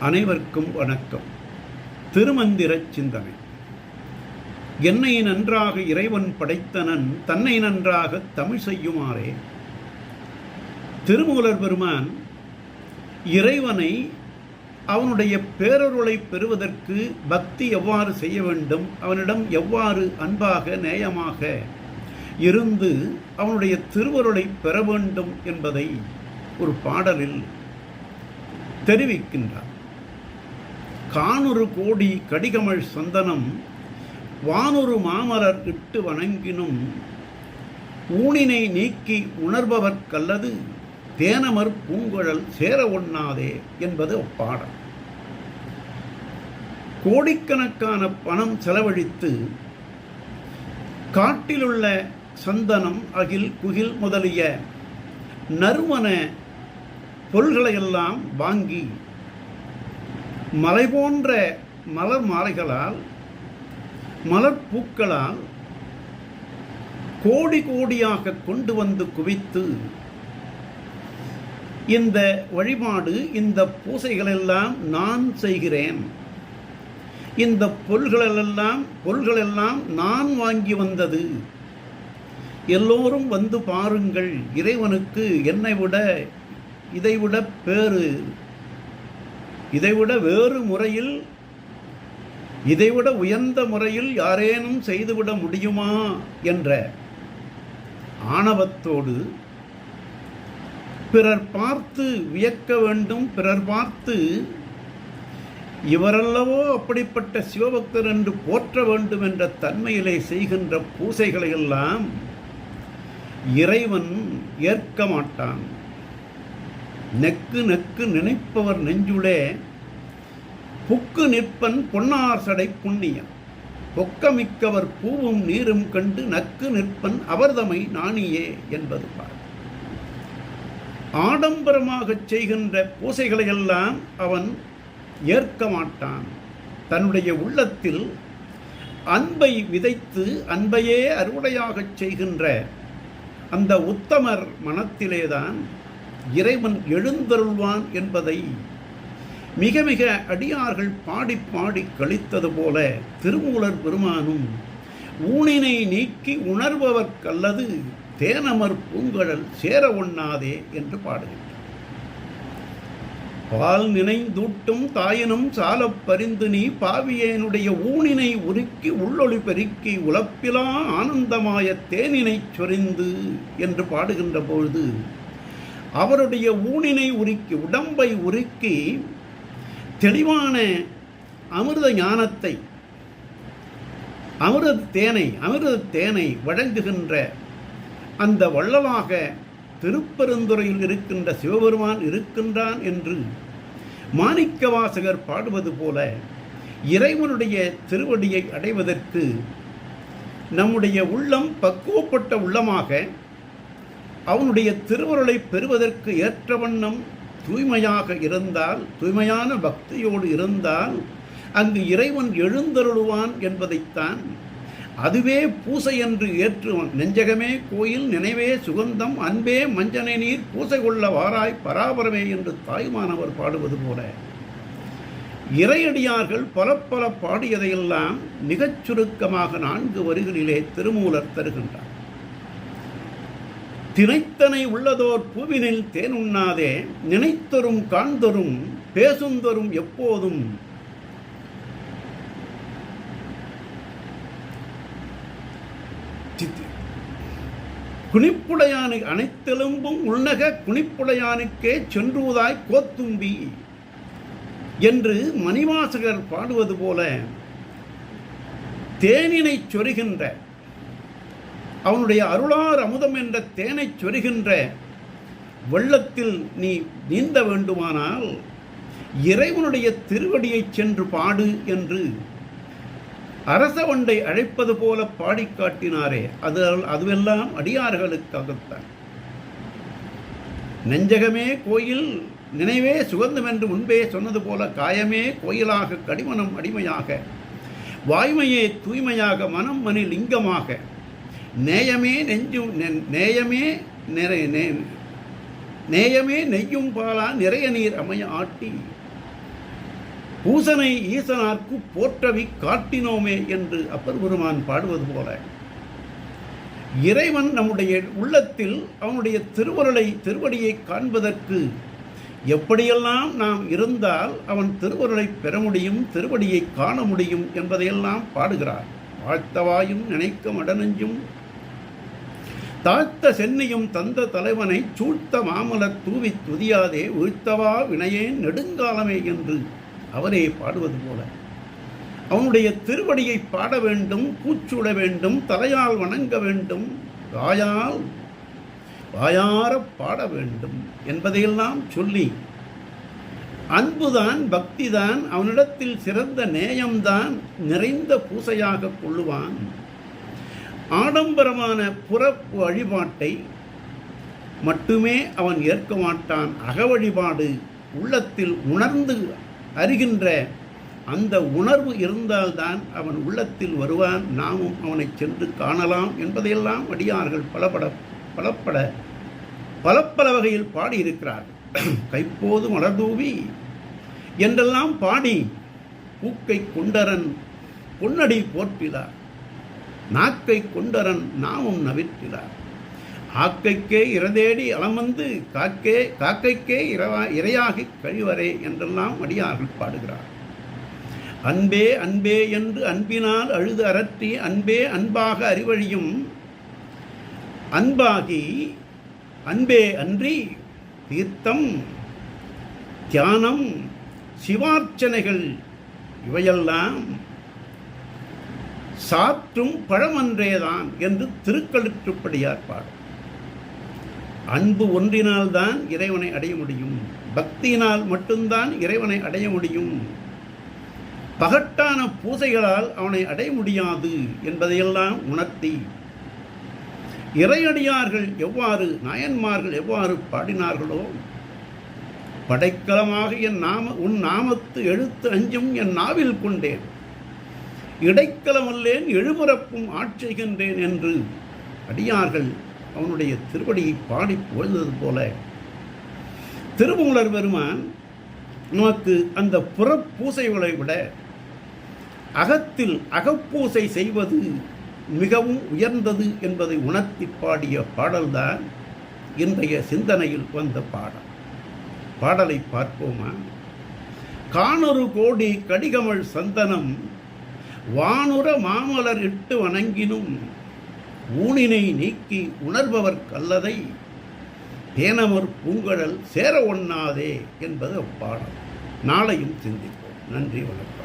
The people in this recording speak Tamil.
அனைவருக்கும் வணக்கம். திருமந்திர சிந்தனை. என்னை நன்றாக இறைவன் படைத்தனன் தன்னை நன்றாக தமிழ் செய்யுமாறே. திருமூலர் பெருமான் இறைவனை அவனுடைய பேரருளை பெறுவதற்கு பக்தி எவ்வாறு செய்ய வேண்டும்? அவனிடம் எவ்வாறு அன்பாக நேயமாக இருந்து அவனுடைய திருவருளை பெற வேண்டும் என்பதை ஒரு பாடலில் தெரிவிக்கின்றார். காணொரு கோடி கடிகமழ் சந்தனம் வானொரு மாமலர் இட்டு வணங்கினும் ஊனினை நீக்கி உணர்பவர்க்கல்லது தேனமர் பூங்குழல் சேர ஒண்ணாதே என்பது பாடம் கோடிக்கணக்கான பணம் செலவழித்து காட்டிலுள்ள சந்தனம் அகில் குகில் முதலிய நறுமண பொருள்களையெல்லாம் வாங்கி மலை போன்ற மலர் மாலைகளால் மலர் பூக்களால் கோடி கோடியாக கொண்டு வந்து குவித்து இந்த வழிபாடு இந்த பூசைகளெல்லாம் நான் செய்கிறேன். இந்த பொருள்களெல்லாம் பொருள்களெல்லாம் நான் வாங்கி வந்தது. எல்லோரும் வந்து பாருங்கள் இறைவனுக்கு என்னை விட இதைவிட பேறு. இதைவிட வேறு முறையில் இதைவிட உயர்ந்த முறையில் யாரேனும் செய்துவிட முடியுமா என்ற ஆணவத்தோடு பிறர் பார்த்து வியக்க வேண்டும் பிறர் பார்த்து இவரல்லவோ அப்படிப்பட்ட சிவபக்தர் என்று போற்ற வேண்டும் என்ற தன்மையிலே செய்கின்ற பூசைகளை எல்லாம் இறைவன் ஏற்க மாட்டான். நெக்கு நெக்கு நினைப்பவர் நெஞ்சுளே புக்கு நிற்பன் பொன்னார் சடை புண்ணியம் பொக்கமிக்கவர் பூவும் நீரும் கண்டு நக்கு நிற்பன் அவர்தமை நாணியே என்பது பார். ஆடம்பரமாகச் செய்கின்ற பூசைகளையெல்லாம் அவன் ஏற்க மாட்டான். தன்னுடைய உள்ளத்தில் அன்பை விதைத்து அன்பையே அறுவடையாகச் செய்கின்ற அந்த உத்தமர் மனத்திலேதான் இறைவன் எழுந்தருள்வான் என்பதை மிக மிக அடியார்கள் பாடி பாடி கழித்தது போல திருமூலர் பெருமானும் ஊனினை நீக்கி உணர்பவர்க்கல்லது தேனமர் பூங்கழல் சேர ஒண்ணாதே என்று பாடுகின்றார். பால் நினைந்தூட்டும் தாயினும் சாலப் பரிந்து நீ பாவியேனுடைய ஊனினை உருக்கி உள்ளொளி பெருக்கி உலப்பிலா ஆனந்தமாய தேனினைச் சொரிந்து என்று பாடுகின்ற பொழுது அவருடைய ஊனினை உருக்கி உடம்பை உருக்கி தெளிவான அமிர்த ஞானத்தை அமிர்த தேனை அமிர்த தேனை வழங்குகின்ற அந்த வள்ளலாக திருப்பெருந்துறையில் இருக்கின்ற சிவபெருமான் இருக்கின்றான் என்று மாணிக்கவாசகர் பாடுவது போல இறைவனுடைய திருவடியை அடைவதற்கு நம்முடைய உள்ளம் பக்குவப்பட்ட உள்ளமாக அவனுடைய திருவருளை பெறுவதற்கு ஏற்ற வண்ணம் தூய்மையாக இருந்தால் தூய்மையான பக்தியோடு இருந்தால் அங்கு இறைவன் எழுந்தருளுவான் என்பதைத்தான் அதுவே பூசை என்று ஏற்றுவன். நெஞ்சகமே கோயில் நினைவே சுகந்தம் அன்பே மஞ்சனை நீர் பூசை கொள்ள வாராய் பராபரமே என்று தாய்மானவர் பாடுவது போல. இறையடியார்கள் பல பல பாடியதையெல்லாம் மிகச் சுருக்கமாக நான்கு வரிகளிலே திருமூலர் தருகின்றார். தினைத்தனை உள்ளதோர் பூவினில் தேன் உண்ணாதே நினைத்தொரும் காண்தொரும் பேசுந்தொரும் எப்போதும். குனிப்புடையானை அனைத்தெலும்பும் உள்நக குனிப்புடையானுக்கே சென்றுவதாய் கோத்தும்பி என்று மணிவாசகர் பாடுவது போல தேனினை சொருகின்ற அவனுடைய அருளார் அமுதம் என்ற தேனை சொருகின்ற வெள்ளத்தில் நீ நீந்த வேண்டுமானால் இறைவனுடைய திருவடியை சென்று பாடு என்று அரச ஒன்றை அழைப்பது போல பாடி காட்டினாரே. அது அதுவெல்லாம் அடியார்களுக்காகத்தான். நெஞ்சகமே கோயில் நினைவே சுகந்தம் என்று முன்பே சொன்னது போல காயமே கோயிலாக கடிமனம் அடிமையாக வாய்மையே தூய்மையாக மனம் மணி லிங்கமாக. நேயமே நெஞ்சும் நேயமே நிறை நே- நேயமே நெய்யும் பாலா நிறைய நீர் அமைய ஆட்டி. பூசனை ஈசனார்க்கு போற்றவி காட்டினோமே என்று அப்பர் பெருமான் பாடுவது போல. இறைவன் நம்முடைய உள்ளத்தில் அவனுடைய திருவருளை திருவடியை காண்பதற்கு எப்படியெல்லாம் நாம் இருந்தால் அவன் திருவருளை பெற முடியும் திருவடியை காண முடியும் என்பதையெல்லாம் பாடுகிறார். வாழ்த்தவாயும் நினைக்க மடனெஞ்சும் தாழ்த்த சென்னியும் தந்த தலைவனை சூழ்த்த மாமலர் தூவி துதியாதே உயிர்த்தவா வினையேன் நெடுங்காலமே என்று அவரே பாடுவது போல. அவனுடைய திருவடியை பாட வேண்டும் கூச்சுட வேண்டும் தலையால் வணங்க வேண்டும் வாயால் வாயார பாட வேண்டும் என்பதையெல்லாம் சொல்லி அன்புதான் பக்திதான் அவனிடத்தில் சிறந்த நேயம்தான் நிறைந்த பூசையாக கொள்ளுவான். ஆடம்பரமான புற வழிபாட்டை மட்டுமே அவன் ஏற்க மாட்டான். அக வழிபாடு உள்ளத்தில் உணர்ந்து அறிகின்ற அந்த உணர்வு இருந்தால்தான் அவன் உள்ளத்தில் வருவான். நாமும் அவனை சென்று காணலாம் என்பதையெல்லாம் அடியார்கள் பலபட பலப்பட பல பல வகையில் பாடியிருக்கிறார்கள். கைப்போது மலர்தூவி என்றெல்லாம் பாடி பூக்கை கொண்டரன் பொன்னடி போற்றிலார் நாக்கை கொண்டரன் நாமும் நவிற்கிறார் ஆக்கைக்கே இறதேடி அலமந்து காக்கே காக்கைக்கே இரவா இரையாகி கழிவரே என்றெல்லாம் அடியார்கள் பாடுகிறார். அன்பே அன்பே என்று அன்பினால் அழுது அரற்றி அன்பே அன்பாக அறிவழியும் அன்பாகி அன்பே அன்றி தீர்த்தம் தியானம் சிவார்ச்சனைகள் இவையெல்லாம் சாற்றும் பழமன்றேதான் என்று திருக்கழுற்றுப்படியார் பாடும். அன்பு ஒன்றினால்தான் இறைவனை அடைய முடியும். பக்தியினால் மட்டும்தான் இறைவனை அடைய முடியும். பகட்டான பூசைகளால் அவனை அடைய முடியாது என்பதையெல்லாம் உணர்த்தி இறையடியார்கள் எவ்வாறு நாயன்மார்கள் எவ்வாறு பாடினார்களோ படைக்கலமாக என் நாம உன் நாமத்து எழுத்து அஞ்சும் என் நாவில் கொண்டேன். இடைக்கலமல்லேன் எழுபுறப்பும் ஆட்செய்கின்றேன் என்று அடியார்கள் அவனுடைய திருவடியை பாடி புகழ்ந்தது போல. திருமூலர் பெருமான் நமக்கு அந்த புறப்பூசைகளை விட அகத்தில் அகப்பூசை செய்வது மிகவும் உயர்ந்தது என்பதை உணர்த்தி பாடிய பாடல்தான் இன்றைய சிந்தனையில் வந்த பாடல். பாடலை பார்ப்போமா? காணொரு கோடி கடிகமழ் சந்தனம் வானுர மாமலர் இட்டு வணங்கினும் ஊனினை நீக்கி உணர்பவர் கல்லதை தேனமர் பூங்கடல் சேர ஒண்ணாதே என்பது அப்பாடல் நாளையும் சிந்திப்போம். நன்றி வணக்கம்.